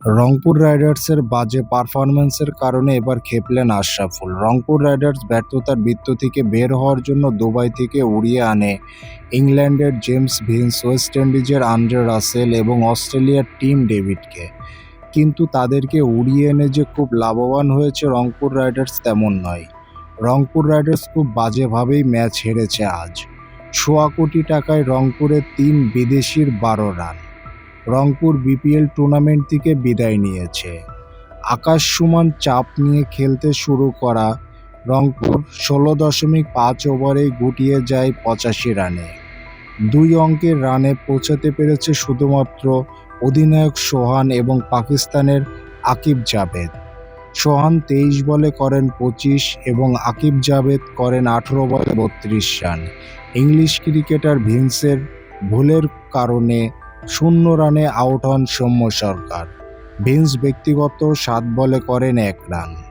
রংপুর রাইডার্সের বাজে পারফরম্যান্সের কারণে এবার খেপলেন আশরাফুল। রংপুর রাইডার্স ব্যর্থতার বৃত্ত থেকে বের হওয়ার জন্য দুবাই থেকে উড়িয়ে আনে ইংল্যান্ডের জেমস ভিন্স, ওয়েস্ট ইন্ডিজের আন্দ্রে রাসেল এবং অস্ট্রেলিয়ার টিম ডেভিডকে। কিন্তু তাদেরকে উড়িয়ে এনে যে খুব লাভবান হয়েছে রংপুর রাইডার্স তেমন নয়। রংপুর রাইডার্স খুব বাজেভাবেই ম্যাচ হেরেছে আজ। সোয়া কোটি টাকায় রংপুরের তিন বিদেশির বারো রান। রংপুর বিপিএল টুর্নামেন্ট থেকে বিদায় নিয়েছে। আকাশ সমান চাপ নিয়ে খেলতে শুরু করা রংপুর ষোলো দশমিক পাঁচ ওভারেই গুটিয়ে যায় পঁচাশি রানে। দুই অঙ্কের রানে পৌঁছাতে পেরেছে শুধুমাত্র অধিনায়ক সোহান এবং পাকিস্তানের আকিব জাভেদ। সোহান তেইশ বলে করেন পঁচিশ এবং আকিব জাভেদ করেন আঠেরো বলে বত্রিশ রান। ইংলিশ ক্রিকেটার ভিন্সের ভুলের কারণে শূন্য রানে আউট হন সৌম্য সরকার। ভিন্স ব্যক্তিগত সাত বলে করেন এক রান।